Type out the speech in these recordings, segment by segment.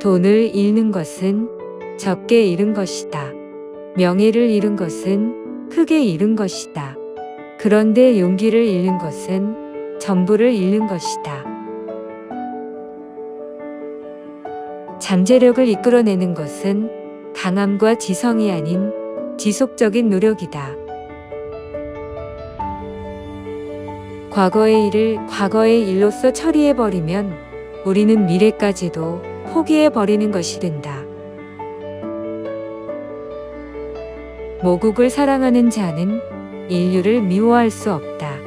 돈을 잃는 것은 적게 잃은 것이다. 명예를 잃은 것은 크게 잃은 것이다. 그런데 용기를 잃는 것은 전부를 잃는 것이다. 잠재력을 이끌어내는 것은 강함과 지성이 아닌 지속적인 노력이다. 과거의 일을 과거의 일로서 처리해버리면 우리는 미래까지도 포기해 버리는 것이 된다. 모국을 사랑하는 자는 인류를 미워할 수 없다.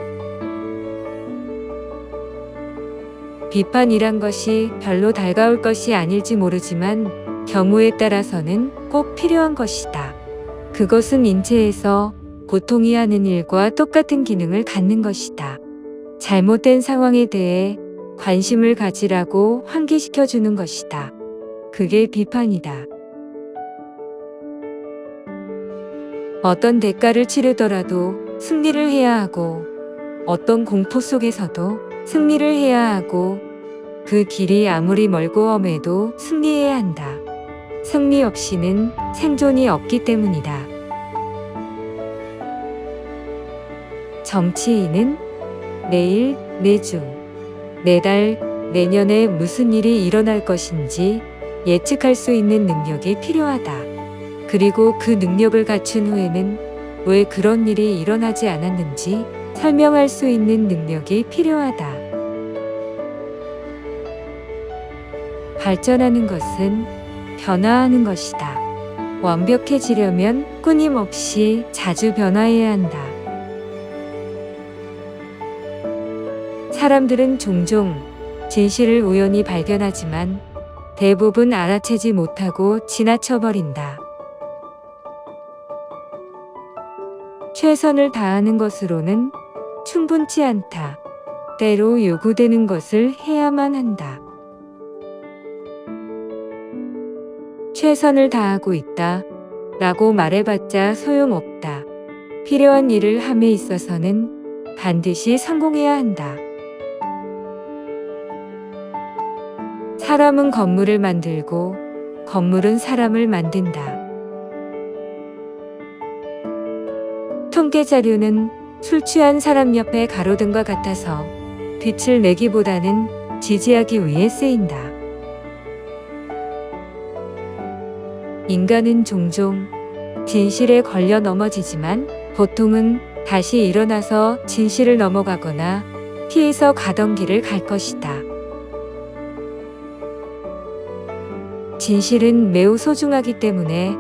비판이란 것이 별로 달가울 것이 아닐지 모르지만 경우에 따라서는 꼭 필요한 것이다. 그것은 인체에서 고통이 하는 일과 똑같은 기능을 갖는 것이다. 잘못된 상황에 대해 관심을 가지라고 환기시켜 주는 것이다. 그게 비판이다. 어떤 대가를 치르더라도 승리를 해야 하고 어떤 공포 속에서도 승리를 해야 하고 그 길이 아무리 멀고 험해도 승리해야 한다. 승리 없이는 생존이 없기 때문이다. 정치인은 내일, 내주, 내달, 내년에 무슨 일이 일어날 것인지 예측할 수 있는 능력이 필요하다. 그리고 그 능력을 갖춘 후에는 왜 그런 일이 일어나지 않았는지 설명할 수 있는 능력이 필요하다. 발전하는 것은 변화하는 것이다. 완벽해지려면 끊임없이 자주 변화해야 한다. 사람들은 종종 진실을 우연히 발견하지만 대부분 알아채지 못하고 지나쳐버린다. 최선을 다하는 것으로는 충분치 않다. 때로 요구되는 것을 해야만 한다. 최선을 다하고 있다. 라고 말해봤자 소용없다. 필요한 일을 함에 있어서는 반드시 성공해야 한다. 사람은 건물을 만들고 건물은 사람을 만든다. 통계 자료는 술 취한 사람 옆에 가로등과 같아서 빛을 내기보다는 지지하기 위해 쓰인다. 인간은 종종 진실에 걸려 넘어지지만 보통은 다시 일어나서 진실을 넘어가거나 피해서 가던 길을 갈 것이다. 진실은 매우 소중하기 때문에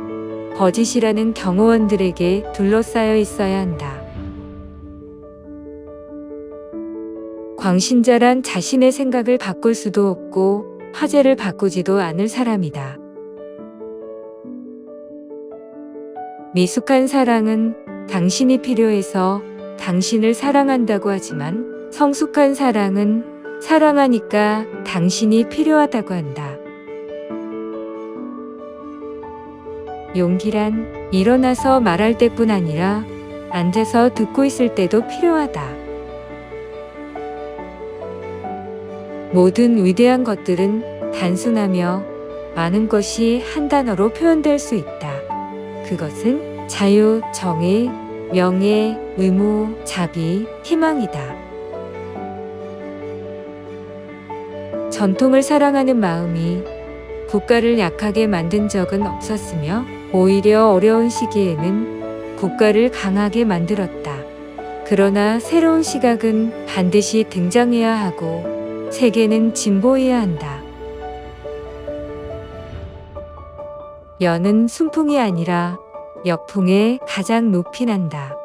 거짓이라는 경호원들에게 둘러싸여 있어야 한다. 광신자란 자신의 생각을 바꿀 수도 없고 화제를 바꾸지도 않을 사람이다. 미숙한 사랑은 당신이 필요해서 당신을 사랑한다고 하지만 성숙한 사랑은 사랑하니까 당신이 필요하다고 한다. 용기란 일어나서 말할 때뿐 아니라 앉아서 듣고 있을 때도 필요하다. 모든 위대한 것들은 단순하며 많은 것이 한 단어로 표현될 수 있다. 그것은 자유, 정의, 명예, 의무, 자비, 희망이다. 전통을 사랑하는 마음이 국가를 약하게 만든 적은 없었으며 오히려 어려운 시기에는 국가를 강하게 만들었다. 그러나 새로운 시각은 반드시 등장해야 하고 세계는 진보해야 한다. 연은 순풍이 아니라 역풍에 가장 높이 난다.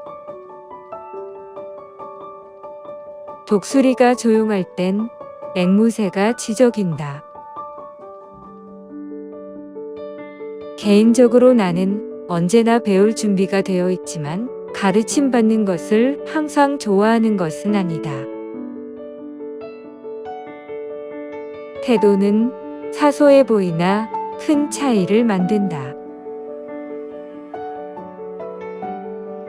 독수리가 조용할 땐 앵무새가 지저긴다. 개인적으로 나는 언제나 배울 준비가 되어 있지만 가르침 받는 것을 항상 좋아하는 것은 아니다. 태도는 사소해 보이나 큰 차이를 만든다.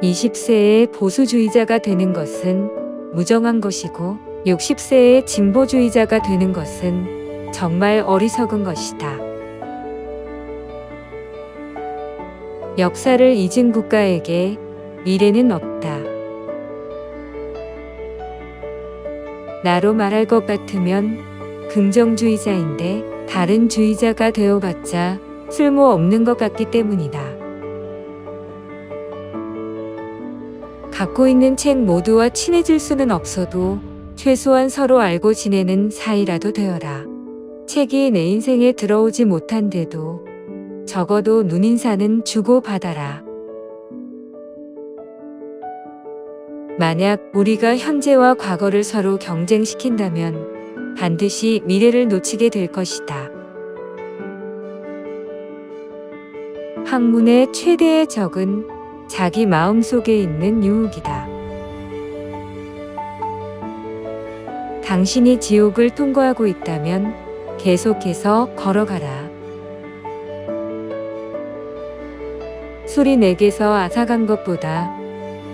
20세에 보수주의자가 되는 것은 무정한 것이고 60세에 진보주의자가 되는 것은 정말 어리석은 것이다. 역사를 잊은 국가에게 미래는 없다. 나로 말할 것 같으면 긍정주의자인데 다른 주의자가 되어봤자 쓸모없는 것 같기 때문이다. 갖고 있는 책 모두와 친해질 수는 없어도 최소한 서로 알고 지내는 사이라도 되어라. 책이 내 인생에 들어오지 못한데도 적어도 눈인사는 주고받아라. 만약 우리가 현재와 과거를 서로 경쟁시킨다면 반드시 미래를 놓치게 될 것이다. 학문의 최대의 적은 자기 마음 속에 있는 유혹이다. 당신이 지옥을 통과하고 있다면 계속해서 걸어가라. 술이 내게서 앗아간 것보다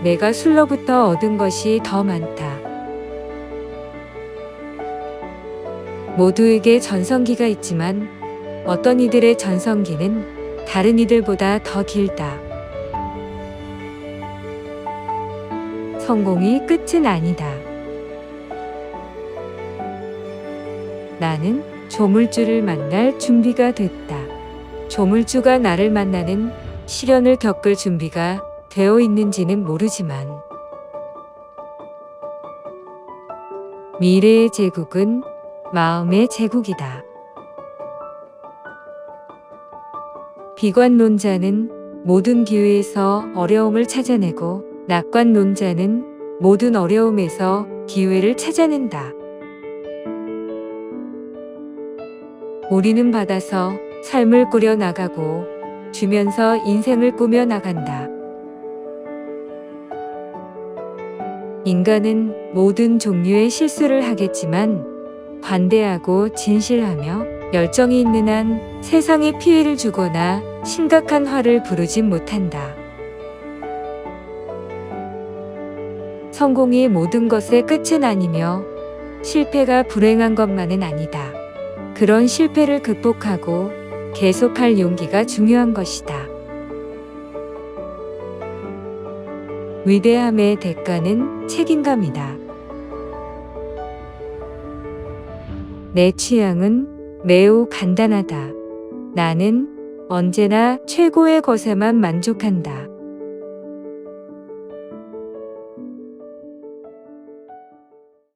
내가 술로부터 얻은 것이 더 많다. 모두에게 전성기가 있지만 어떤 이들의 전성기는 다른 이들보다 더 길다. 성공이 끝은 아니다. 나는 조물주를 만날 준비가 됐다. 조물주가 나를 만나는 시련을 겪을 준비가 되어 있는지는 모르지만 미래의 제국은 마음의 제국이다. 비관론자는 모든 기회에서 어려움을 찾아내고 낙관론자는 모든 어려움에서 기회를 찾아낸다. 우리는 받아서 삶을 꾸려 나가고 주면서 인생을 꾸며 나간다. 인간은 모든 종류의 실수를 하겠지만 관대하고 진실하며 열정이 있는 한 세상에 피해를 주거나 심각한 화를 부르진 못한다. 성공이 모든 것의 끝은 아니며 실패가 불행한 것만은 아니다. 그런 실패를 극복하고 계속할 용기가 중요한 것이다. 위대함의 대가는 책임감이다. 내 취향은 매우 간단하다. 나는 언제나 최고의 것에만 만족한다.